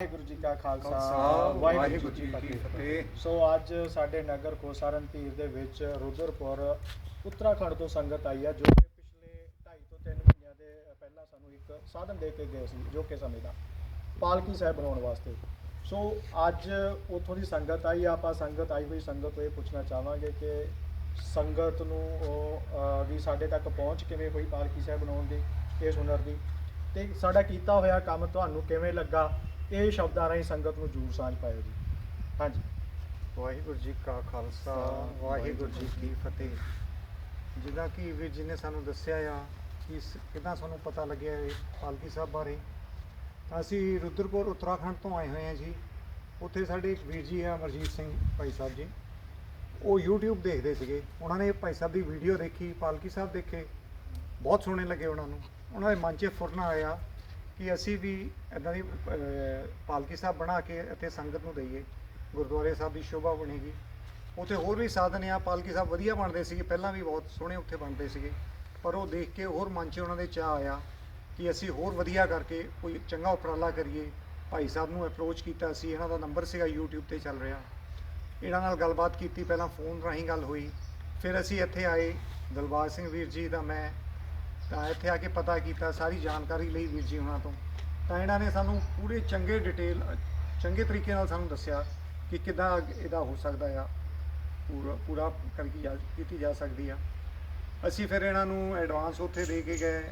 ਵਾਹਿਗੁਰੂ ਜੀ ਕਾ ਖਾਲਸਾ ਵਾਹਿਗੁਰੂ ਜੀ ਕੀ ਫਤਿਹ। ਸੋ ਅੱਜ ਸਾਡੇ ਨਗਰ ਕੋਸਾਰਨ ਧੀਰ ਦੇ ਵਿੱਚ ਰੁਦਰਪੁਰ ਉੱਤਰਾਖੰਡ ਤੋਂ ਸੰਗਤ ਆਈ ਆ ਜੋ ਕਿ ਪਿਛਲੇ 2.5 ਤੋਂ 3 ਮਹੀਨਿਆਂ ਦੇ ਪਹਿਲਾਂ ਸਾਨੂੰ ਇੱਕ ਸਾਧਨ ਦੇ ਕੇ ਗਏ ਸੀ ਜੋ ਕਿ ਸਮੇਂ ਦਾ ਪਾਲਕੀ ਸਾਹਿਬ ਬਣਾਉਣ ਵਾਸਤੇ। ਸੋ ਅੱਜ ਉੱਥੋਂ ਦੀ ਸੰਗਤ ਆਈ ਆ, ਆਪਾਂ ਸੰਗਤ ਆਈ ਹੋਈ ਸੰਗਤ ਤੋਂ ਇਹ ਪੁੱਛਣਾ ਚਾਹਾਂਗੇ ਕਿ ਸੰਗਤ ਨੂੰ ਉਹ ਵੀ ਸਾਡੇ ਤੱਕ ਪਹੁੰਚ ਕਿਵੇਂ ਹੋਈ ਪਾਲਕੀ ਸਾਹਿਬ ਬਣਾਉਣ ਦੀ ਇਸ ਹੁਨਰ ਦੀ? ਤੇ ਸਾਡਾ ਕੀਤਾ ਹੋਇਆ ਕੰਮ ਤੁਹਾਨੂੰ ਕਿਵੇਂ ਲੱਗਾ? ਇਹ ਸ਼ਬਦਾਂ ਰਾਹੀਂ ਸੰਗਤ ਨੂੰ ਜੂਰ ਸਾਂਝ ਪਾਇਓ ਜੀ। ਹਾਂਜੀ। ਵਾਹਿਗੁਰੂ ਜੀ ਕਾ ਖਾਲਸਾ, ਵਾਹਿਗੁਰੂ ਜੀ ਕੀ ਫਤਿਹ। ਜਿੱਦਾਂ ਕਿ ਵੀਰ ਜੀ ਨੇ ਸਾਨੂੰ ਦੱਸਿਆ ਆ ਕਿ ਇਸ- ਕਿੱਦਾਂ ਸਾਨੂੰ ਪਤਾ ਲੱਗਿਆ ਇਹ ਪਾਲਕੀ ਸਾਹਿਬ ਬਾਰੇ। ਅਸੀਂ ਰੁਦਰਪੁਰ ਉੱਤਰਾਖੰਡ ਤੋਂ ਆਏ ਹੋਏ ਹਾਂ ਜੀ। ਉੱਥੇ ਸਾਡੇ ਇੱਕ ਵੀਰ ਜੀ ਆ ਅਮਰਜੀਤ ਸਿੰਘ ਭਾਈ ਸਾਹਿਬ ਜੀ। ਉਹ YouTube ਦੇਖਦੇ ਸੀਗੇ। ਉਹਨਾਂ ਨੇ ਭਾਈ ਸਾਹਿਬ ਦੀ ਵੀਡੀਓ ਦੇਖੀ, ਪਾਲਕੀ ਸਾਹਿਬ ਦੇਖੇ। ਬਹੁਤ ਸੋਹਣੇ ਲੱਗੇ ਉਹਨਾਂ ਨੂੰ। ਉਹਨਾਂ ਦੇ ਮਨ 'ਚ ਫੁਰਨਾ ਆਇਆ। ਕਿ ਅਸੀਂ ਵੀ ਇਦਾਂ ਦੀ ਪਾਲਕੀ ਸਾਹਿਬ ਬਣਾ ਕੇ ਇੱਥੇ ਸੰਗਤ ਨੂੰ ਦਈਏ, ਗੁਰਦੁਆਰੇ ਸਾਹਿਬ ਦੀ ਸ਼ੋਭਾ ਬਣੇਗੀ। ਉੱਥੇ ਹੋਰ ਵੀ ਸਾਧਨ ਆ, ਪਾਲਕੀ ਸਾਹਿਬ ਵਧੀਆ ਬਣਦੇ ਸੀਗੇ, ਪਹਿਲਾਂ ਵੀ ਬਹੁਤ ਸੋਹਣੇ ਉੱਥੇ ਬਣਦੇ ਸੀਗੇ, ਪਰ ਉਹ ਦੇਖ ਕੇ ਹੋਰ ਮਨ 'ਚ ਉਹਨਾਂ ਦੇ ਚਾਹ ਆਇਆ ਕਿ ਅਸੀਂ ਹੋਰ ਵਧੀਆ ਕਰਕੇ ਕੋਈ ਚੰਗਾ ਉਪਰਾਲਾ ਕਰੀਏ। ਭਾਈ ਸਾਹਿਬ ਨੂੰ ਅਪਰੋਚ ਕੀਤਾ ਸੀ ਇਹਨਾਂ ਦਾ ਨੰਬਰ ਸੀਗਾ YouTube ਤੇ ਚੱਲ ਰਿਹਾ। ਇਹਨਾਂ ਨਾਲ ਗੱਲਬਾਤ ਕੀਤੀ, ਪਹਿਲਾਂ ਫੋਨ ਰਾਹੀਂ ਗੱਲ ਹੋਈ। ਫਿਰ ਅਸੀਂ ਇੱਥੇ ਆਏ ਦਿਲਬਾਗ ਸਿੰਘ ਵੀਰ ਜੀ ਦਾ ਮੈਂ ਤਾਂ ਇੱਥੇ ਆ ਕੇ ਪਤਾ ਕੀਤਾ ਸਾਰੀ ਜਾਣਕਾਰੀ ਲਈ ਵੀਰ ਜੀ ਉਹਨਾਂ ਤੋਂ। ਤਾਂ ਇਹਨਾਂ ਨੇ ਸਾਨੂੰ ਪੂਰੇ ਚੰਗੇ ਡਿਟੇਲ ਚੰਗੇ ਤਰੀਕੇ ਨਾਲ ਸਾਨੂੰ ਦੱਸਿਆ ਕਿ ਕਿੱਦਾਂ ਇਹਦਾ ਹੋ ਸਕਦਾ ਆ, ਪੂਰਾ ਪੂਰਾ ਕਰਕੇ ਜਾ, ਕੀਤੀ ਜਾ ਸਕਦੀ ਆ। ਅਸੀਂ ਫਿਰ ਇਹਨਾਂ ਨੂੰ ਐਡਵਾਂਸ ਉੱਥੇ ਦੇ ਕੇ ਗਏ,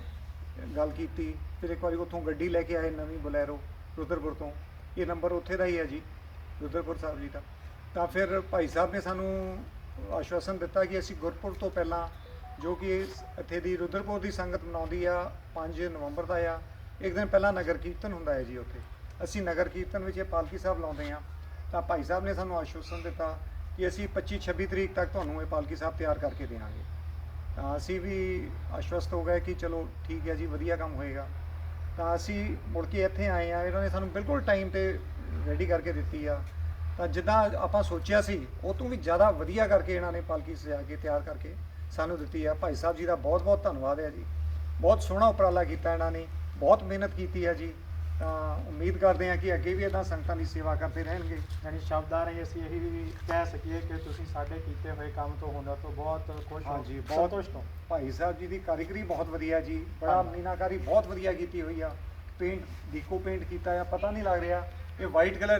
ਗੱਲ ਕੀਤੀ, ਫਿਰ ਇੱਕ ਵਾਰੀ ਉੱਥੋਂ ਗੱਡੀ ਲੈ ਕੇ ਆਏ ਨਵੀਂ ਬੁਲੈਰੋ, ਰੁਦਰਪੁਰ ਤੋਂ। ਇਹ ਨੰਬਰ ਉੱਥੇ ਦਾ ਹੀ ਹੈ ਜੀ, ਰੁਦਰਪੁਰ ਸਾਹਿਬ ਜੀ ਦਾ। ਤਾਂ ਫਿਰ ਭਾਈ ਸਾਹਿਬ ਨੇ ਸਾਨੂੰ ਆਸ਼ਵਾਸਨ ਦਿੱਤਾ ਕਿ ਅਸੀਂ ਗੁਰਪੁਰ ਤੋਂ ਪਹਿਲਾਂ ਜੋ ਕਿ ਇੱਥੇ ਦੀ ਰੁਦਰਪੁਰ ਦੀ ਸੰਗਤ ਮਨਾਉਂਦੀ ਆ 5 ਨਵੰਬਰ ਦਾ ਆ। ਇੱਕ ਦਿਨ ਪਹਿਲਾਂ ਨਗਰ ਕੀਰਤਨ ਹੁੰਦਾ ਹੈ ਜੀ ਉੱਥੇ। ਅਸੀਂ ਨਗਰ ਕੀਰਤਨ ਵਿੱਚ ਇਹ ਪਾਲਕੀ ਸਾਹਿਬ ਲਾਉਂਦੇ ਆ ਤਾਂ ਭਾਈ ਸਾਹਿਬ ਨੇ ਸਾਨੂੰ ਆਸ਼ਵਾਸਨ ਦਿੱਤਾ ਕਿ ਅਸੀਂ 25 26 ਤਰੀਕ ਤੱਕ ਤੁਹਾਨੂੰ ਇਹ ਪਾਲਕੀ ਸਾਹਿਬ ਤਿਆਰ ਕਰਕੇ ਦੇਵਾਂਗੇ। ਤਾਂ ਅਸੀਂ ਵੀ ਆਸ਼ਵਸਤ ਹੋ ਗਏ ਕਿ ਚਲੋ ਠੀਕ ਹੈ ਜੀ, ਵਧੀਆ ਕੰਮ ਹੋਏਗਾ। ਤਾਂ ਅਸੀਂ ਮੁੜ ਕੇ ਇੱਥੇ ਆਏ ਆ ਇਹਨਾਂ ਨੇ ਸਾਨੂੰ ਬਿਲਕੁਲ ਟਾਈਮ ਤੇ ਰੈਡੀ ਕਰਕੇ ਦਿੱਤੀ ਆ। ਤਾਂ ਜਿੱਦਾਂ ਆਪਾਂ ਸੋਚਿਆ ਸੀ, ਉਹ ਤੋਂ ਵੀ ਜ਼ਿਆਦਾ ਵਧੀਆ ਕਰਕੇ ਇਹਨਾਂ ਨੇ ਪਾਲਕੀ ਸਜਾ ਕੇ ਤਿਆਰ ਕਰਕੇ ਸਾਨੂੰ ਦਿੱਤੀ ਆ। ਭਾਈ ਸਾਹਿਬ ਜੀ ਦਾ ਬਹੁਤ ਬਹੁਤ ਧੰਨਵਾਦ ਹੈ ਜੀ। ਬਹੁਤ ਸੋਹਣਾ ਉਪਰਾਲਾ ਕੀਤਾ ਇਹਨਾਂ ਨੇ। ਬਹੁਤ ਮਿਹਨਤ ਕੀਤੀ ਹੈ ਜੀ। ਤਾਂ ਉਮੀਦ ਕਰਦੇ ਹਾਂ ਕਿ ਅੱਗੇ ਵੀ ਇਦਾਂ ਸੰਗਤਾਂ ਦੀ ਸੇਵਾ ਕਰਦੇ ਰਹਿਣਗੇ। ਯਾਨੀ ਸ਼ਬਦਾਂ ਰਾਹੀਂ ਅਸੀਂ ਇਹ ਵੀ ਕਹਿ ਸਕੀਏ ਕਿ ਤੁਸੀਂ ਸਾਡੇ ਕੀਤੇ ਹੋਏ ਕੰਮ ਤੋਂ ਹੁਨਰ ਤੋਂ ਬਹੁਤ ਖੁਸ਼ ਹੋ। ਹਾਂਜੀ, ਬਹੁਤ- ਸੰਤੁਸ਼ਟ ਹੋ। ਭਾਈ ਸਾਹਿਬ ਜੀ ਦੀ ਕਾਰੀਗਰੀ ਬਹੁਤ ਵਧੀਆ ਜੀ। ਬੜਾ। ਮੀਨਾਕਾਰੀ ਬਹੁਤ ਵਧੀਆ ਕੀਤੀ ਹੋਈ ਆ। ਪੇਂਟ ਦੀਕੋ ਪੇਂਟ ਕੀਤਾ ਆ। ਪਤਾ ਨਹੀਂ ਲੱਗ ਰਿਹਾ ਇਹ ਵਾਈਟ ਕਲਰ